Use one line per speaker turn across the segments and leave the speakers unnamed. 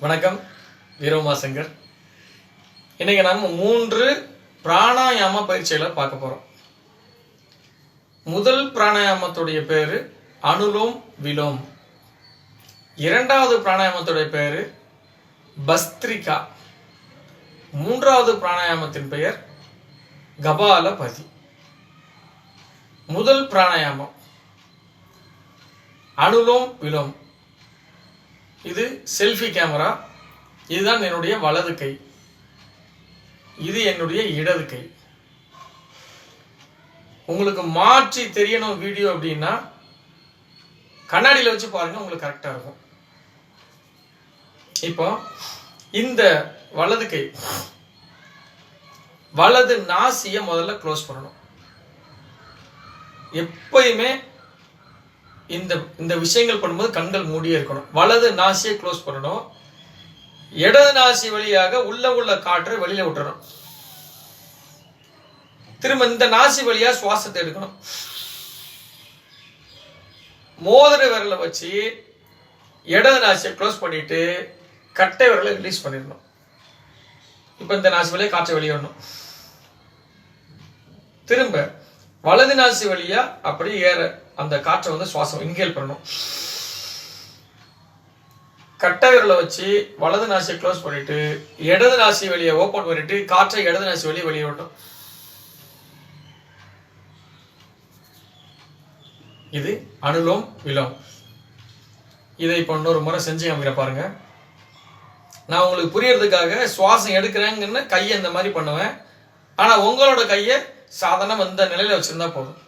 வணக்கம் வீரோமா சங்கர். இன்னைக்கு நம்ம மூன்று பிராணாயாம பயிற்சிகளை பார்க்க போறோம். முதல் பிராணாயாமத்துடைய பேரு அனுலோம் விலோம். இரண்டாவது பிராணாயாமத்துடைய பேரு பஸ்திரிகா. மூன்றாவது பிராணாயாமத்தின் பெயர் கபாலபதி. முதல் பிராணாயாமம் அனுலோம் விலோம். இது செல்ஃபி கேமரா இதுதான் என்னுடைய வலது கை. இது என்னுடைய இடது கை. உங்களுக்கு மாற்றி தெரியணும் வீடியோ அப்படின்னா கண்ணாடியில் வச்சு பாருங்க உங்களுக்கு கரெக்டாக இருக்கும். இப்போ இந்த வலது கை. வலது நாசியை முதல்ல க்ளோஸ் பண்ணணும். எப்பயுமே இந்த இந்த விஷயங்கள் பண்ணும்போது கண்கள் மூடியே இருக்கணும். வலது நாசியை க்ளோஸ் பண்ணணும். இடது நாசி வழியாக உள்ள உள்ள காற்றை வெளியில விட்டுறணும். திரும்ப இந்த நாசி வழியா சுவாசத்தை எடுக்கணும். மோதிர விரலை வச்சு இடது நாசியை க்ளோஸ் பண்ணிட்டு கட்டை விரலை ரிலீஸ் பண்ணிடணும். இப்போ இந்த நாசி வழியாக காற்றை வெளியிடணும் திரும்ப வலது நாசி வழியா அப்படியே ஏற அந்த காற்றை வந்து சுவாசம் இன்ஹேல் பண்ணணும். கட்டை விரலை வச்சு வலது நாசியை க்ளோஸ் பண்ணிட்டு இடது நாசி வழியை ஓப்பன் பண்ணிட்டு காற்றை இடது நாசி வெளியே வெளியே விட்டோம் இது அனுலோம் விலோம். இதை இப்போ இன்னொரு முறை செஞ்சு காமிக்கிற பாருங்க. நான் உங்களுக்கு புரியறதுக்காக சுவாசம் எடுக்கிறேங்கன்னு கையை இந்த மாதிரி பண்ணுவேன். ஆனால் உங்களோட கையை சாதாரணம் இந்த நிலையில வச்சிருந்தா போதும்.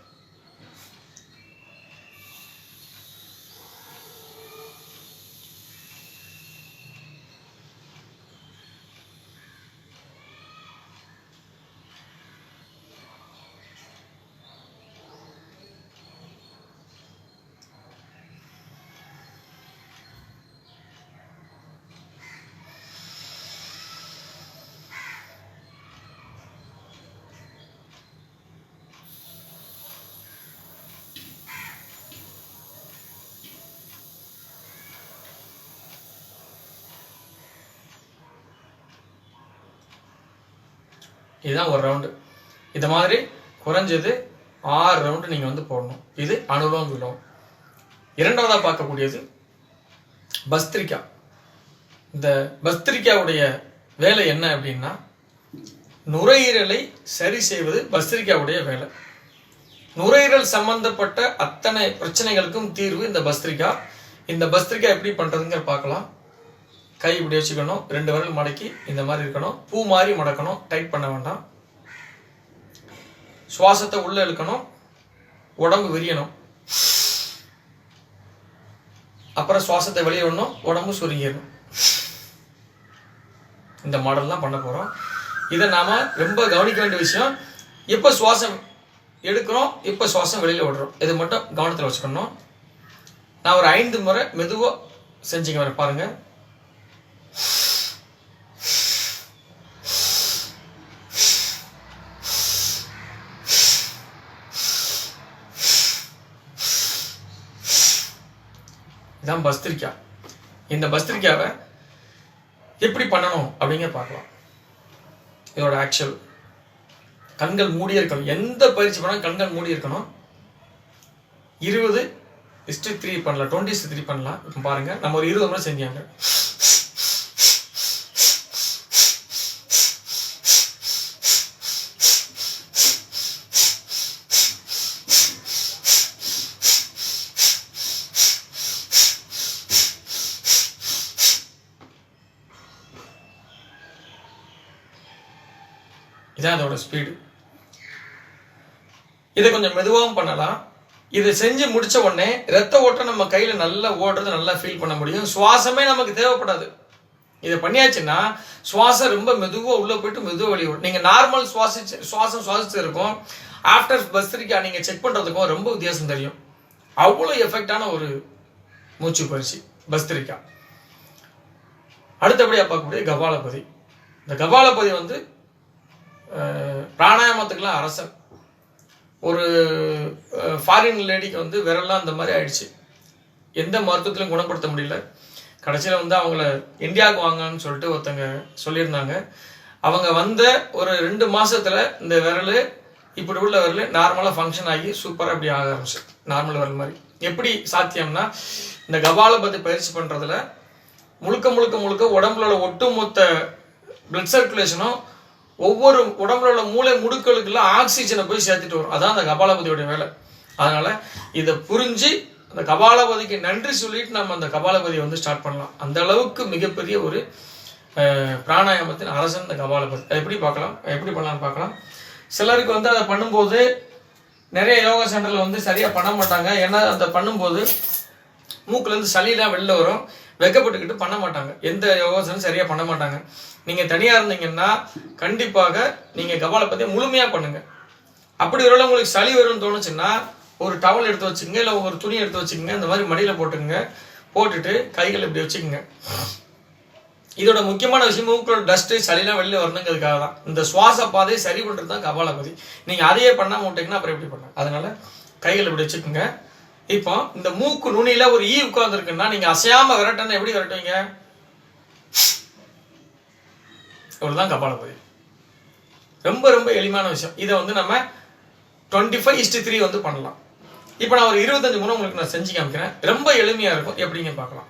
இதுதான் ஒரு ரவுண்டு இந்த மாதிரி குறைஞ்சது ஆறு ரவுண்டு நீங்கள் வந்து போடணும். இது அனுலோம் விலோம் இரண்டாவதாக பார்க்கக்கூடியது பஸ்திரிக்கா. இந்த பஸ்திரிக்காவுடைய வேலை என்ன அப்படின்னா நுரையீரலை சரி செய்வது பஸ்திரிக்காவுடைய வேலை. நுரையீரல் சம்பந்தப்பட்ட அத்தனை பிரச்சனைகளுக்கும் தீர்வு இந்த பஸ்திரிக்கா. இந்த பஸ்திரிக்கா எப்படி பண்ணுறதுங்கிற பார்க்கலாம். கை இப்படி வச்சுக்கணும். ரெண்டு விரல் மடக்கி இந்த மாதிரி இருக்கணும். பூ மாதிரி மடக்கணும். டைட் பண்ண வேண்டாம். சுவாசத்தை உள்ள இழுக்கணும். உடம்பு விரியணும். அப்புறம் சுவாசத்தை வெளியே விடணும். உடம்பு சுருங்கிடணும். இந்த மாடல் தான் பண்ண போறோம். இதை நாம ரொம்ப கவனிக்க வேண்டிய விஷயம் எப்போ சுவாசம் எடுக்கிறோம் இப்போ சுவாசம் வெளியில விடுறோம். இது மட்டும் கவனத்தில் வச்சுக்கணும். நான் ஒரு ஐந்து முறை மெதுவாக செஞ்சுக்க வரேன் பாருங்க. இதான் பஸ்திரிக்கா. இந்த பஸ்திரிக்காவை எப்படி பண்ணணும் அப்படிங்கிற பார்க்கலாம். இதோட ஆக்சுவல் கண்கள் மூடி இருக்கணும். எந்த பயிற்சி பண்ணாலும் கண்கள் மூடி இருக்கணும். இருபது இஸ்டு த்ரீ பண்ணலாம். டுவெண்ட்டி த்ரீ பண்ணலாம். இப்போ நம்ம ஒரு இருபது முறை செஞ்சாங்க. இதான் அதோட ஸ்பீடு இதை கொஞ்சம் மெதுவாகவும் பண்ணலாம். இதை செஞ்சு முடிச்ச உடனே ரத்த ஓட்டம் நம்ம கையில் நல்லா ஓடுறது நல்லா ஃபீல் பண்ண முடியும். சுவாசமே நமக்கு தேவைப்படாது. இதை பண்ணியாச்சுன்னா சுவாசம் ரொம்ப மெதுவாக உள்ளே போயிட்டு மெதுவாக வெளியே விடும் நீங்கள் நார்மல் சுவாசிச்சு சுவாசம் சுவாசிச்சு இருக்கும். ஆஃப்டர் பஸ்திரிக்கா நீங்கள் செக் பண்ணுறதுக்கும் ரொம்ப வித்தியாசம் தெரியும். அவ்வளோ எஃபெக்டான ஒரு மூச்சு பயிற்சி பஸ்திரிக்கா அடுத்தபடியாக பார்க்கக்கூடிய கபாலபதி. இந்த கபாலபதி வந்து பிராணாயாமத்துக்கெல்லாம் அரசன். ஒரு ஃபாரின் லேடிக்கு வந்து விரல்லாம் அந்த மாதிரி ஆயிடுச்சு. எந்த மருத்துவத்திலும் குணப்படுத்த முடியல. கடைசியில் வந்து அவங்கள இந்தியாவுக்கு வாங்கன்னு சொல்லிட்டு ஒருத்தங்க சொல்லியிருந்தாங்க. அவங்க வந்த ஒரு ரெண்டு மாதத்தில் இந்த விரல் இப்படி உள்ள விரல் நார்மலாக ஃபங்க்ஷன் ஆகி சூப்பராக இப்படி ஆக ஆரம்பிச்சு. நார்மல் விரல் மாதிரி. எப்படி சாத்தியம்னா இந்த கபாலபதி பயிற்சி பண்ணுறதுல முழுக்க முழுக்க முழுக்க உடம்புல ஒட்டுமொத்த பிளட் சர்க்குலேஷனும் ஒவ்வொரு உடம்புல உள்ள மூளை முடுக்களுக்கெல்லாம் ஆக்சிஜனை போய் சேர்த்துட்டு வரும். அதான் அந்த கபாலபதியோட வேலை. அதனால இதை புரிஞ்சு அந்த கபாலபதிக்கு நன்றி சொல்லிட்டு நம்ம அந்த கபாலபதியை வந்து ஸ்டார்ட் பண்ணலாம். அந்த அளவுக்கு மிகப்பெரிய ஒரு பிராணாயாமத்தின் அரசன் இந்த கபாலபதி. அதை எப்படி பார்க்கலாம்? எப்படி பண்ணலாம்னு பார்க்கலாம். சிலருக்கு வந்து அதை பண்ணும்போது நிறைய யோகா சென்டரில் வந்து சரியாக பண்ண மாட்டாங்க. ஏன்னா அதை பண்ணும்போது மூக்கிலேருந்து சளியெலாம் வெளில வரும். வெக்கப்பட்டுக்கிட்டு பண்ண மாட்டாங்க. எந்த யோகாசனம் சரியா பண்ண மாட்டாங்க. நீங்க தனியா இருந்தீங்கன்னா கண்டிப்பாக நீங்க கபாலபதியை முழுமையா பண்ணுங்க. அப்படி ஒருவேளை உங்களுக்கு சளி வரும்னு தோணுச்சுன்னா ஒரு டவல் எடுத்து வச்சுக்கோங்க இல்லை ஒரு துணி எடுத்து வச்சுக்கோங்க இந்த மாதிரி மடியில போட்டுக்கோங்க. போட்டுட்டு கைகள் இப்படி வச்சுக்கோங்க. இதோட முக்கியமான விஷயம் மூக்கோட டஸ்ட் சளிலாம் வெளியில் வரணுங்கிறதுக்காக தான். இந்த சுவாச பாதையை சரி பண்றது தான் கபாலபதி நீங்க அதையே பண்ணாமல் விட்டீங்கன்னா அப்புறம் எப்படி பண்ண அதனால கைகள் இப்படி வச்சுக்கோங்க. இப்போ இந்த மூக்கு நுனியில ஒரு ஈ உட்கார்ந்துருக்குன்னா நீங்க அசையாம விரட்டணும் எப்படி விரட்டுவீங்க? இவ்வளவுதான் கபாலபதி ரொம்ப ரொம்ப எளிமையான விஷயம். இதை வந்து நம்ம டுவெண்ட்டி ஃபைவ் இஸ்டி த்ரீ வந்து பண்ணலாம். இப்போ நான் ஒரு இருபத்தஞ்சு முறை உங்களுக்கு நான் செஞ்சு காமிக்கிறேன். ரொம்ப எளிமையா இருக்கும். எப்படிங்க பார்க்கலாம்.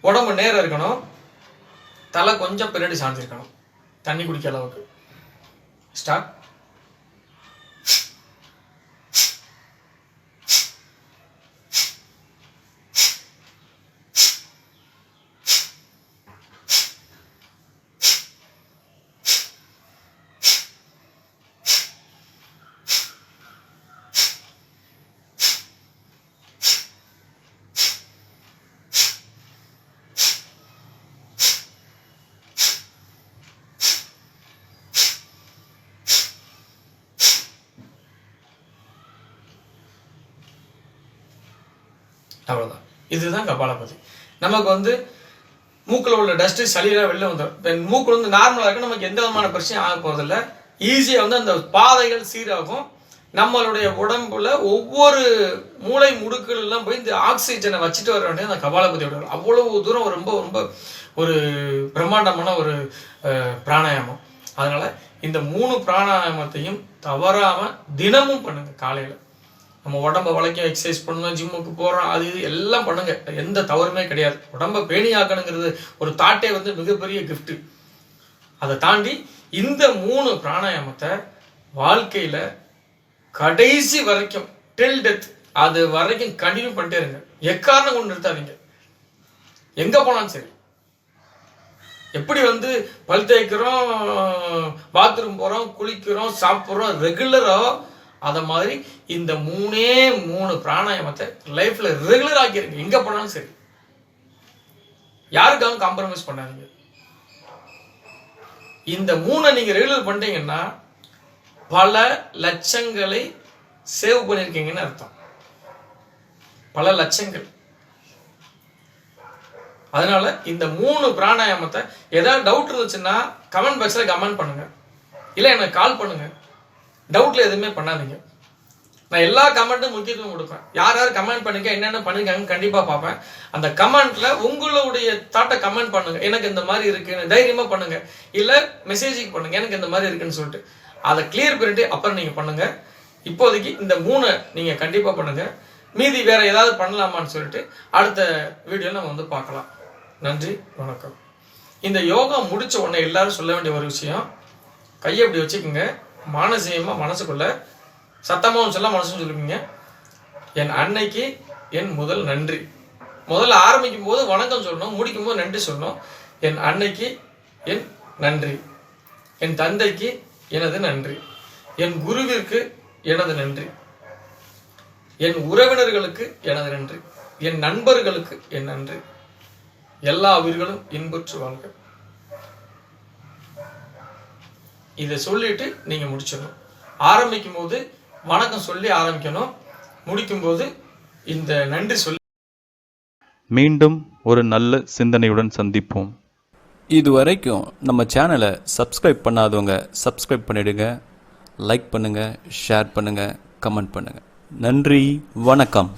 உடம்பு நேரம் இருக்கணும். தலை கொஞ்சம் பின்னாடி சாஞ்சிருக்கணும் தண்ணி குடிக்க அளவுக்கு. ஸ்டார்ட் அவ்வளோதான் இதுதான் கபாலபதி நமக்கு வந்து மூக்கில் உள்ள டஸ்ட்டு சளியெல்லாம் வெளில வந்துடும் மூக்கில் வந்து நார்மலாக இருக்கும் நமக்கு எந்த விதமான பிரச்சனையும் ஆக போகிறதில்ல ஈஸியாக வந்து அந்த பாதைகள் சீராகும். நம்மளுடைய உடம்புல ஒவ்வொரு மூளை முடுக்குகள் போய் இந்த ஆக்சிஜனை வச்சுட்டு வர வேண்டிய அந்த கபாலபதியோட வேலை. அவ்வளவு தூரம் ரொம்ப ரொம்ப ஒரு பிரம்மாண்டமான ஒரு பிராணாயாமம். அதனால் இந்த மூணு பிராணாயாமத்தையும் தவறாமல் தினமும் பண்ணுங்கள் காலையில். நம்ம உடம்ப வளைக்கும் எக்ஸசைஸ் பண்ணணும் ஜிம்முக்கு போகிறோம் அது இது எல்லாம் பண்ணுங்க. எந்த தவறுமே கிடையாது. உடம்ப பேணியாக்கணுங்கிறது ஒரு தாட்டே வந்து மிகப்பெரிய கிஃப்ட்டு அதை தாண்டி இந்த மூணு பிராணாயாமத்தை வாழ்க்கையில கடைசி வரைக்கும் டில் டெத் அது வரைக்கும் கண்டினியூ பண்ணிட்டே இருங்க. எக்காரணம் கொண்டு நிறுத்தாதீங்க. எங்கே போனாலும் சரி. எப்படி வந்து பல் தேய்க்கிறோம் பாத்ரூம் போகிறோம் குளிக்கிறோம் சாப்பிட்றோம் ரெகுலராக அதை மாதிரி இந்த மூணே மூணு பிராணாயாமத்தை லைஃப்ல ரெகுலர் ஆக்கிருங்க. எங்க போனாலும் சரி. யாருக்காகவும் காம்ப்ரமைஸ் பண்ணாதீங்க. இந்த மூணை நீங்க ரெகுலர் பண்ணிட்டீங்கன்னா பல லட்சங்களை சேவ் பண்ணிருக்கீங்கன்னு அர்த்தம். பல லட்சங்கள். அதனால இந்த மூணு பிராணாயாமத்தை ஏதாவது டவுட் இருந்துச்சுன்னா கமெண்ட் பாக்ஸ்ல கமெண்ட் பண்ணுங்க. இல்ல எனக்கு கால் பண்ணுங்க. டவுட்ல எதுவுமே பண்ணாதீங்க. நான் எல்லா கமெண்ட்டும் முக்கியத்துவம் கொடுப்பேன். யார் யார் கமெண்ட் பண்ணுங்க என்னென்ன பண்ணிருக்காங்கன்னு கண்டிப்பா பார்ப்பேன். அந்த கமெண்ட்ல உங்களுடைய தாட்டை கமெண்ட் பண்ணுங்க. எனக்கு இந்த மாதிரி இருக்குன்னு தைரியமா பண்ணுங்க. இல்ல மெசேஜுக்கு பண்ணுங்க. எனக்கு இந்த மாதிரி இருக்குன்னு சொல்லிட்டு. அதை கிளியர் பண்ணிட்டு அப்புறம் நீங்க பண்ணுங்க. இப்போதைக்கு இந்த மூணை நீங்க கண்டிப்பா பண்ணுங்க. மீதி வேற ஏதாவது பண்ணலாமான்னு சொல்லிட்டு அடுத்த வீடியோ நம்ம வந்து பார்க்கலாம். நன்றி வணக்கம். இந்த யோகா முடிச்ச உடனே எல்லாரும் சொல்ல வேண்டிய ஒரு விஷயம் கையை அப்படி வச்சுக்கோங்க. மானசீகமாக மனசுக்குள்ள சத்தமாகவும் சொல்ல மனசும் சொல்லுவீங்க. என் அன்னைக்கு என் முதல் நன்றி. முதல்ல ஆரம்பிக்கும் போது வணக்கம் சொல்லணும் முடிக்கும் போது நன்றி சொல்லணும். என் அன்னைக்கு என் நன்றி. என் தந்தைக்கு எனது நன்றி. என் குருவிற்கு எனது நன்றி. என் உறவினர்களுக்கு எனது நன்றி. என் நண்பர்களுக்கு என் நன்றி. எல்லா உயிர்களும் இன்புற்று வாழ்க. இதை சொல்லிட்டு நீங்க முடிச்சிடணும். ஆரம்பிக்கும் போது வணக்கம் சொல்லி ஆரம்பிக்கணும். முடிக்கும் போது இந்த நன்றி சொல்லி
மீண்டும் ஒரு நல்ல சிந்தனையுடன் சந்திப்போம்.
இது வரைக்கும் நம்ம சேனலை சப்ஸ்கிரைப் பண்ணாதவங்க சப்ஸ்கிரைப் பண்ணிடுங்க. லைக் பண்ணுங்கள் ஷேர் பண்ணுங்கள் கமெண்ட் பண்ணுங்கள் நன்றி வணக்கம்.